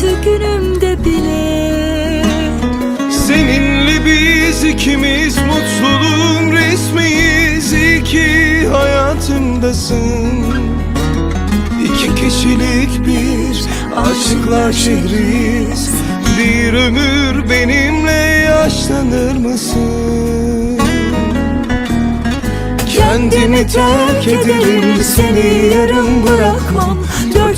kötü günümde bile. Seninle biz ikimiz mutluluğun resmiyiz. İyi ki hayatımdasın. İki kişilik bir aşıklar şehriyiz. Bir ömür benimle yaşlanır mısın? Kendimi terk ederim seni yarım bırakmam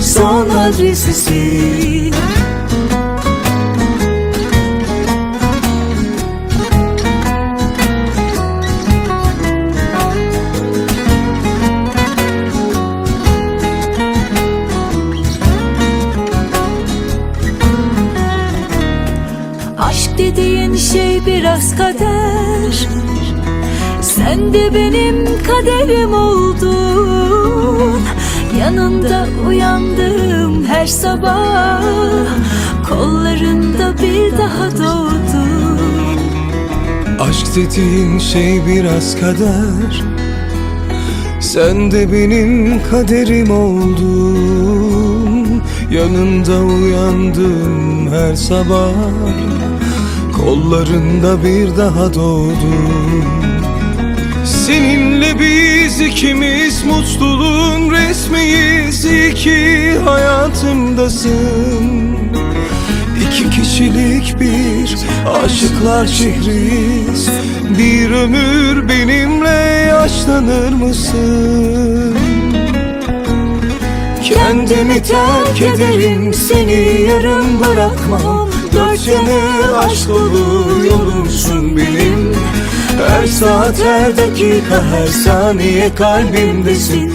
son adresisin Aşk dediğin şey biraz kader. Sen de benim kaderim oldun Yanında uyandım her sabah. Kollarında bir daha doğdum Aşk dediğin şey biraz kader Sen de benim kaderim oldun. Yanında uyandım her sabah. Kollarında bir daha doğdum Seninle biz ikimiz mutluluğun ki hayatımdasın. İki kişilik bir aşıklar şehriyiz Bir ömür benimle yaşlanır mısın? Kendimi terk ederim seni yarım bırakmam. Dört yanı aşk dolu yolumsun benim. Her saat her dakika her saniye kalbimdesin